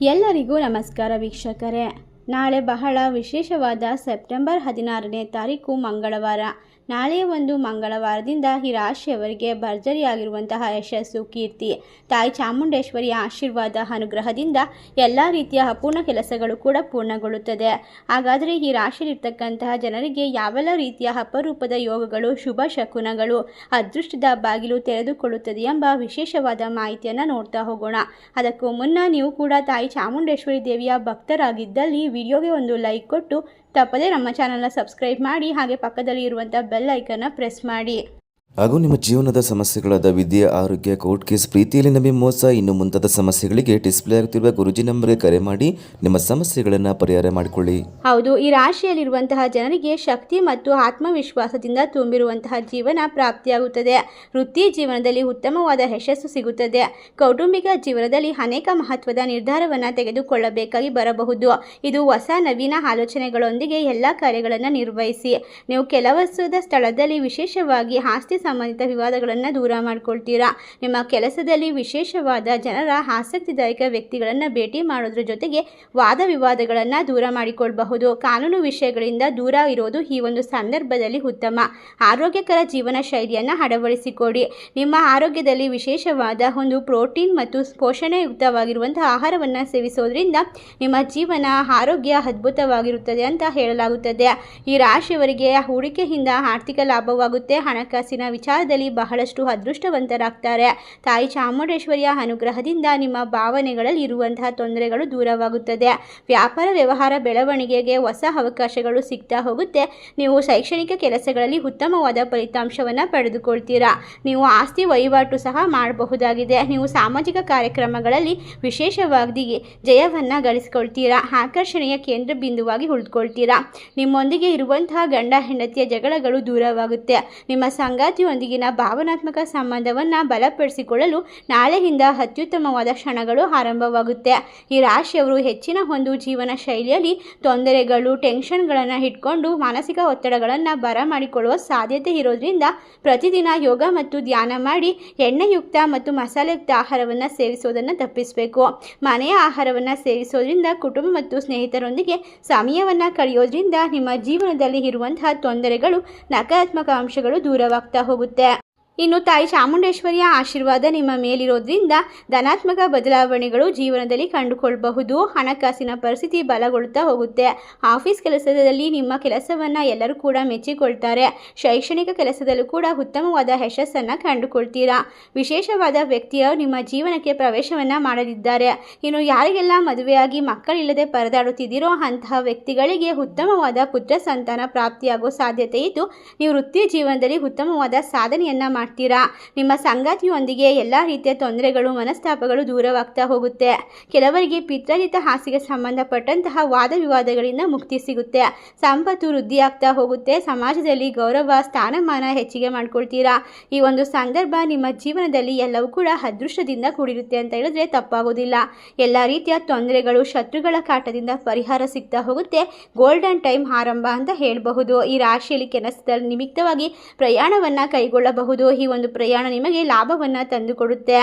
ಎಲ್ಲರಿಗೂ ನಮಸ್ಕಾರ ವೀಕ್ಷಕರೇ. ನಾಳೆ ಬಹಳ ವಿಶೇಷವಾದ ಸೆಪ್ಟೆಂಬರ್ ಹದಿನಾರನೇ ತಾರೀಕು ಮಂಗಳವಾರ. ನಾಳೆಯ ಒಂದು ಮಂಗಳವಾರದಿಂದ ಈ ರಾಶಿಯವರಿಗೆ ಭರ್ಜರಿಯಾಗಿರುವಂತಹ ಯಶಸ್ಸು, ಕೀರ್ತಿ. ತಾಯಿ ಚಾಮುಂಡೇಶ್ವರಿಯ ಆಶೀರ್ವಾದ, ಅನುಗ್ರಹದಿಂದ ಎಲ್ಲ ರೀತಿಯ ಅಪೂರ್ಣ ಕೆಲಸಗಳು ಕೂಡ ಪೂರ್ಣಗೊಳ್ಳುತ್ತದೆ. ಹಾಗಾದರೆ ಈ ರಾಶಿಯಲ್ಲಿರ್ತಕ್ಕಂತಹ ಜನರಿಗೆ ಯಾವೆಲ್ಲ ರೀತಿಯ ಅಪರೂಪದ ಯೋಗಗಳು, ಶುಭ ಶಕುನಗಳು, ಅದೃಷ್ಟದ ಬಾಗಿಲು ತೆರೆದುಕೊಳ್ಳುತ್ತದೆ ಎಂಬ ವಿಶೇಷವಾದ ಮಾಹಿತಿಯನ್ನು ನೋಡ್ತಾ ಹೋಗೋಣ. ಅದಕ್ಕೂ ಮುನ್ನ ನೀವು ಕೂಡ ತಾಯಿ ಚಾಮುಂಡೇಶ್ವರಿ ದೇವಿಯ ಭಕ್ತರಾಗಿದ್ದಲ್ಲಿ ವಿಡಿಯೋಗೆ ಒಂದು ಲೈಕ್ ಕೊಟ್ಟು ತಪ್ಪದೇ ನಮ್ಮ ಚಾನಲ್ನ ಸಬ್ಸ್ಕ್ರೈಬ್ ಮಾಡಿ ಹಾಗೆ ಪಕ್ಕದಲ್ಲಿ ಇರುವಂಥ ಬೆಲ್ ಐಕನ್ನ ಪ್ರೆಸ್ ಮಾಡಿ. ಹಾಗೂ ನಿಮ್ಮ ಜೀವನದ ಸಮಸ್ಯೆಗಳಾದ ವಿದ್ಯೆ, ಆರೋಗ್ಯ, ಕೋರ್ಟ್ ಕೇಸ್, ಪ್ರೀತಿಯಲ್ಲಿ ಮೋಸ, ಇನ್ನು ಮುಂತಾದ ಸಮಸ್ಯೆಗಳಿಗೆ ಡಿಸ್ಪ್ಲೇ ಆಗುತ್ತಿರುವ ಗುರುಜಿ ನಂಬರ್ಗೆ ಕರೆ ಮಾಡಿ ನಿಮ್ಮ ಸಮಸ್ಯೆಗಳನ್ನು ಪರಿಹಾರ ಮಾಡಿಕೊಳ್ಳಿ. ಹೌದು, ಈ ರಾಶಿಯಲ್ಲಿರುವಂತಹ ಜನರಿಗೆ ಶಕ್ತಿ ಮತ್ತು ಆತ್ಮವಿಶ್ವಾಸದಿಂದ ತುಂಬಿರುವಂತಹ ಜೀವನ ಪ್ರಾಪ್ತಿಯಾಗುತ್ತದೆ. ವೃತ್ತಿ ಜೀವನದಲ್ಲಿ ಉತ್ತಮವಾದ ಯಶಸ್ಸು ಸಿಗುತ್ತದೆ. ಕೌಟುಂಬಿಕ ಜೀವನದಲ್ಲಿ ಅನೇಕ ಮಹತ್ವದ ನಿರ್ಧಾರವನ್ನು ತೆಗೆದುಕೊಳ್ಳಬೇಕಾಗಿ ಬರಬಹುದು. ಇದು ಹೊಸ ನವೀನ ಆಲೋಚನೆಗಳೊಂದಿಗೆ ಎಲ್ಲ ಕಾರ್ಯಗಳನ್ನು ನಿರ್ವಹಿಸಿ. ನೀವು ಕೆಲವಸದ ಸ್ಥಳದಲ್ಲಿ ವಿಶೇಷವಾಗಿ ಆಸ್ತಿ ಸಂಬಂಧಿತ ವಿವಾದಗಳನ್ನು ದೂರ ಮಾಡ್ಕೊಳ್ತೀರಾ? ನಿಮ್ಮ ಕೆಲಸದಲ್ಲಿ ವಿಶೇಷವಾದ ಜನರ ಆಸಕ್ತಿದಾಯಕ ವ್ಯಕ್ತಿಗಳನ್ನು ಭೇಟಿ ಮಾಡೋದ್ರ ಜೊತೆಗೆ ವಾದ ವಿವಾದಗಳನ್ನು ದೂರ ಮಾಡಿಕೊಳ್ಳಬಹುದು ಕಾನೂನು ವಿಷಯಗಳಿಂದ ದೂರ ಇರೋದು ಈ ಒಂದು ಸಂದರ್ಭದಲ್ಲಿ ಉತ್ತಮ. ಆರೋಗ್ಯಕರ ಜೀವನ ಶೈಲಿಯನ್ನು ಅಳವಡಿಸಿಕೊಡಿ. ನಿಮ್ಮ ಆರೋಗ್ಯದಲ್ಲಿ ವಿಶೇಷವಾದ ಒಂದು ಪ್ರೋಟೀನ್ ಮತ್ತು ಪೋಷಣೆಯುಕ್ತವಾಗಿರುವಂತಹ ಆಹಾರವನ್ನು ಸೇವಿಸೋದ್ರಿಂದ ನಿಮ್ಮ ಜೀವನ ಆರೋಗ್ಯ ಅದ್ಭುತವಾಗಿರುತ್ತದೆ ಅಂತ ಹೇಳಲಾಗುತ್ತದೆ. ಈ ರಾಶಿಯವರಿಗೆ ಹೂಡಿಕೆಯಿಂದ ಆರ್ಥಿಕ ಲಾಭವಾಗುತ್ತೆ. ಹಣಕಾಸಿನ ವಿಚಾರದಲ್ಲಿ ಬಹಳಷ್ಟು ಅದೃಷ್ಟವಂತರಾಗ್ತಾರೆ. ತಾಯಿ ಚಾಮುಂಡೇಶ್ವರಿಯ ಅನುಗ್ರಹದಿಂದ ನಿಮ್ಮ ಭಾವನೆಗಳಲ್ಲಿ ಇರುವಂತಹ ತೊಂದರೆಗಳು ದೂರವಾಗುತ್ತದೆ. ವ್ಯಾಪಾರ ವ್ಯವಹಾರ ಬೆಳವಣಿಗೆಗೆ ಹೊಸ ಅವಕಾಶಗಳು ಸಿಗ್ತಾ ಹೋಗುತ್ತೆ. ನೀವು ಶೈಕ್ಷಣಿಕ ಕೆಲಸಗಳಲ್ಲಿ ಉತ್ತಮವಾದ ಫಲಿತಾಂಶವನ್ನು ಪಡೆದುಕೊಳ್ತೀರಾ. ನೀವು ಆಸ್ತಿ ವಹಿವಾಟು ಸಹ ಮಾಡಬಹುದಾಗಿದೆ. ನೀವು ಸಾಮಾಜಿಕ ಕಾರ್ಯಕ್ರಮಗಳಲ್ಲಿ ವಿಶೇಷವಾಗಿ ಜಯವನ್ನು ಗಳಿಸ್ಕೊಳ್ತೀರಾ. ಆಕರ್ಷಣೆಯ ಕೇಂದ್ರ ಬಿಂದುವಾಗಿ ಉಳಿದುಕೊಳ್ತೀರಾ. ನಿಮ್ಮೊಂದಿಗೆ ಇರುವಂತಹ ಗಂಡ ಹೆಂಡತಿಯ ಜಗಳಗಳು ದೂರವಾಗುತ್ತೆ. ನಿಮ್ಮ ಸಂಗಾತಿಯೊಂದಿಗಿನ ಭಾವನಾತ್ಮಕ ಸಂಬಂಧವನ್ನು ಬಲಪಡಿಸಿಕೊಳ್ಳಲು ನಾಳೆಯಿಂದ ಅತ್ಯುತ್ತಮವಾದ ಕ್ಷಣಗಳು ಆರಂಭವಾಗುತ್ತೆ. ಈ ರಾಶಿಯವರು ಹೆಚ್ಚಿನ ಒಂದು ಜೀವನ ಶೈಲಿಯಲ್ಲಿ ತೊಂದರೆಗಳು, ಟೆನ್ಷನ್ಗಳನ್ನು ಇಟ್ಕೊಂಡು ಮಾನಸಿಕ ಒತ್ತಡಗಳನ್ನು ಬರಮಾಡಿಕೊಳ್ಳುವ ಸಾಧ್ಯತೆ ಇರೋದ್ರಿಂದ ಪ್ರತಿದಿನ ಯೋಗ ಮತ್ತು ಧ್ಯಾನ ಮಾಡಿ ಎಣ್ಣೆಯುಕ್ತ ಮತ್ತು ಮಸಾಲೆಯುಕ್ತ ಆಹಾರವನ್ನು ಸೇವಿಸೋದನ್ನು ತಪ್ಪಿಸಬೇಕು. ಮನೆಯ ಆಹಾರವನ್ನು ಸೇವಿಸೋದ್ರಿಂದ ಕುಟುಂಬ ಮತ್ತು ಸ್ನೇಹಿತರೊಂದಿಗೆ ಸಮಯವನ್ನು ಕಳೆಯೋದ್ರಿಂದ ನಿಮ್ಮ ಜೀವನದಲ್ಲಿ ಇರುವಂತಹ ತೊಂದರೆಗಳು, ನಕಾರಾತ್ಮಕ ಅಂಶಗಳು ದೂರವಾಗ್ತಾ ಹೋಗುತ್ತೆ. ಇನ್ನು ತಾಯಿ ಚಾಮುಂಡೇಶ್ವರಿಯ ಆಶೀರ್ವಾದ ನಿಮ್ಮ ಮೇಲಿರೋದ್ರಿಂದ ಧನಾತ್ಮಕ ಬದಲಾವಣೆಗಳು ಜೀವನದಲ್ಲಿ ಕಂಡುಕೊಳ್ಳಬಹುದು ಹಣಕಾಸಿನ ಪರಿಸ್ಥಿತಿ ಬಲಗೊಳ್ಳುತ್ತಾ ಹೋಗುತ್ತೆ. ಆಫೀಸ್ ಕೆಲಸದಲ್ಲಿ ನಿಮ್ಮ ಕೆಲಸವನ್ನು ಎಲ್ಲರೂ ಕೂಡ ಮೆಚ್ಚಿಕೊಳ್ತಾರೆ. ಶೈಕ್ಷಣಿಕ ಕೆಲಸದಲ್ಲೂ ಕೂಡ ಉತ್ತಮವಾದ ಯಶಸ್ಸನ್ನು ಕಂಡುಕೊಳ್ತೀರಾ? ವಿಶೇಷವಾದ ವ್ಯಕ್ತಿಯು ನಿಮ್ಮ ಜೀವನಕ್ಕೆ ಪ್ರವೇಶವನ್ನು ಮಾಡಲಿದ್ದಾರೆ ಇನ್ನು ಯಾರಿಗೆಲ್ಲ ಮದುವೆಯಾಗಿ ಮಕ್ಕಳಿಲ್ಲದೆ ಪರದಾಡುತ್ತಿದ್ದೀರೋ ಅಂತಹ ವ್ಯಕ್ತಿಗಳಿಗೆ ಉತ್ತಮವಾದ ಪುತ್ರ ಸಂತಾನ ಪ್ರಾಪ್ತಿಯಾಗೋ ಸಾಧ್ಯತೆ ಇದ್ದು ನೀವು ವೃತ್ತಿ ಜೀವನದಲ್ಲಿ ಉತ್ತಮವಾದ ಸಾಧನೆಯನ್ನು ಮಾಡ್ತೀರಾ? ನಿಮ್ಮ ಸಂಗಾತಿಯೊಂದಿಗೆ ಎಲ್ಲ ರೀತಿಯ ತೊಂದರೆಗಳು, ಮನಸ್ತಾಪಗಳು ದೂರವಾಗ್ತಾ ಹೋಗುತ್ತೆ. ಕೆಲವರಿಗೆ ಪಿತ್ರಾಜಿತ ಹಾಸಿಗೆ ಸಂಬಂಧಪಟ್ಟಂತಹ ವಾದ ವಿವಾದಗಳಿಂದ ಮುಕ್ತಿ ಸಿಗುತ್ತೆ. ಸಂಪತ್ತು ವೃದ್ಧಿಯಾಗ್ತಾ ಹೋಗುತ್ತೆ. ಸಮಾಜದಲ್ಲಿ ಗೌರವ, ಸ್ಥಾನಮಾನ ಹೆಚ್ಚಿಗೆ ಮಾಡ್ಕೊಳ್ತೀರಾ? ಈ ಒಂದು ಸಂದರ್ಭ ನಿಮ್ಮ ಜೀವನದಲ್ಲಿ ಎಲ್ಲವೂ ಕೂಡ ಅದೃಷ್ಟದಿಂದ ಕೂಡಿರುತ್ತೆ ಅಂತ ಹೇಳಿದ್ರೆ ತಪ್ಪಾಗೋದಿಲ್ಲ. ಎಲ್ಲ ರೀತಿಯ ತೊಂದರೆಗಳು, ಶತ್ರುಗಳ ಕಾಟದಿಂದ ಪರಿಹಾರ ಸಿಗ್ತಾ ಹೋಗುತ್ತೆ. ಗೋಲ್ಡನ್ ಟೈಮ್ ಆರಂಭ ಅಂತ ಹೇಳಬಹುದು. ಈ ರಾಶಿಯಲ್ಲಿ ಕೆಲಸದ ನಿಮಿತ್ತವಾಗಿ ಪ್ರಯಾಣವನ್ನು ಕೈಗೊಳ್ಳಬಹುದು. ಈ ಒಂದು ಪ್ರಯಾಣ ನಿಮಗೆ ಲಾಭವನ್ನು ತಂದುಕೊಡುತ್ತೆ.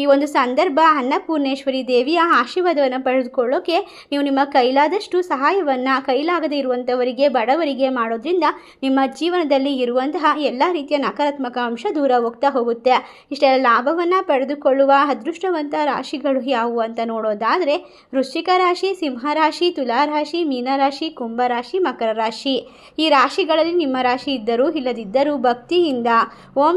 ಈ ಒಂದು ಸಂದರ್ಭ ಅನ್ನಪೂರ್ಣೇಶ್ವರಿ ದೇವಿಯ ಆಶೀರ್ವಾದವನ್ನು ಪಡೆದುಕೊಳ್ಳೋಕೆ ನೀವು ನಿಮ್ಮ ಕೈಲಾದಷ್ಟು ಸಹಾಯವನ್ನು ಕೈಲಾಗದೇ ಇರುವಂಥವರಿಗೆ ಬಡವರಿಗೆ ಮಾಡೋದ್ರಿಂದ ನಿಮ್ಮ ಜೀವನದಲ್ಲಿ ಇರುವಂತಹ ಎಲ್ಲ ರೀತಿಯ ನಕಾರಾತ್ಮಕ ಅಂಶ ದೂರ ಹೋಗ್ತಾ ಹೋಗುತ್ತೆ. ಇಷ್ಟೆಲ್ಲ ಲಾಭವನ್ನು ಪಡೆದುಕೊಳ್ಳುವ ಅದೃಷ್ಟವಂತ ರಾಶಿಗಳು ಯಾವುವು ಅಂತ ನೋಡೋದಾದರೆ ವೃಶ್ಚಿಕ ರಾಶಿ ಸಿಂಹರಾಶಿ ತುಲಾರಾಶಿ ತುಲಾ ರಾಶಿ ಮೀನರಾಶಿ ಕುಂಭರಾಶಿ ಮಕರ ರಾಶಿ. ಈ ರಾಶಿಗಳಲ್ಲಿ ನಿಮ್ಮ ರಾಶಿ ಇದ್ದರೂ ಇಲ್ಲದಿದ್ದರೂ ಭಕ್ತಿಯಿಂದ ಓಂ